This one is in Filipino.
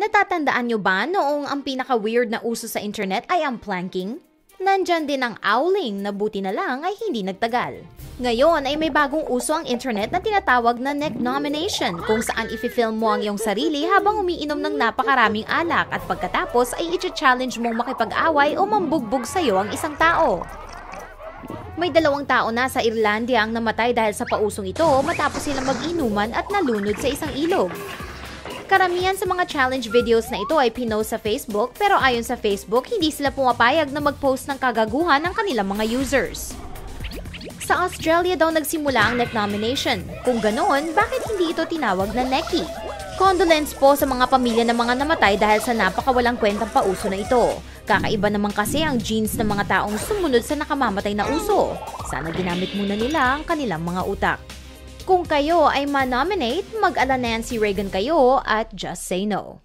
Natatandaan nyo ba noong ang pinaka-weird na uso sa internet ay ang planking? Nandyan din ang owling na buti na lang ay hindi nagtagal. Ngayon ay may bagong uso ang internet na tinatawag na neck nomination kung saan ifi-film mo ang iyong sarili habang umiinom ng napakaraming alak at pagkatapos ay i-challenge mong makipag-away o mambugbog sa iyo ang isang tao. May dalawang tao na sa Irlandia ang namatay dahil sa pausong ito matapos silang mag-inuman at nalunod sa isang ilog. Karamihan sa mga challenge videos na ito ay pinost sa Facebook pero ayon sa Facebook, hindi sila pumapayag na mag-post ng kagaguhan ng kanilang mga users. Sa Australia daw nagsimula ang neck nomination. Kung ganoon, bakit hindi ito tinawag na necky? Condolence po sa mga pamilya ng mga namatay dahil sa napakawalang kwentang pauso na ito. Kakaiba naman kasi ang genes ng mga taong sumunod sa nakamamatay na uso. Sana ginamit muna nila ang kanilang mga utak. Kung kayo ay ma-nominate, mag-ala Nancy Reagan kayo at just say no.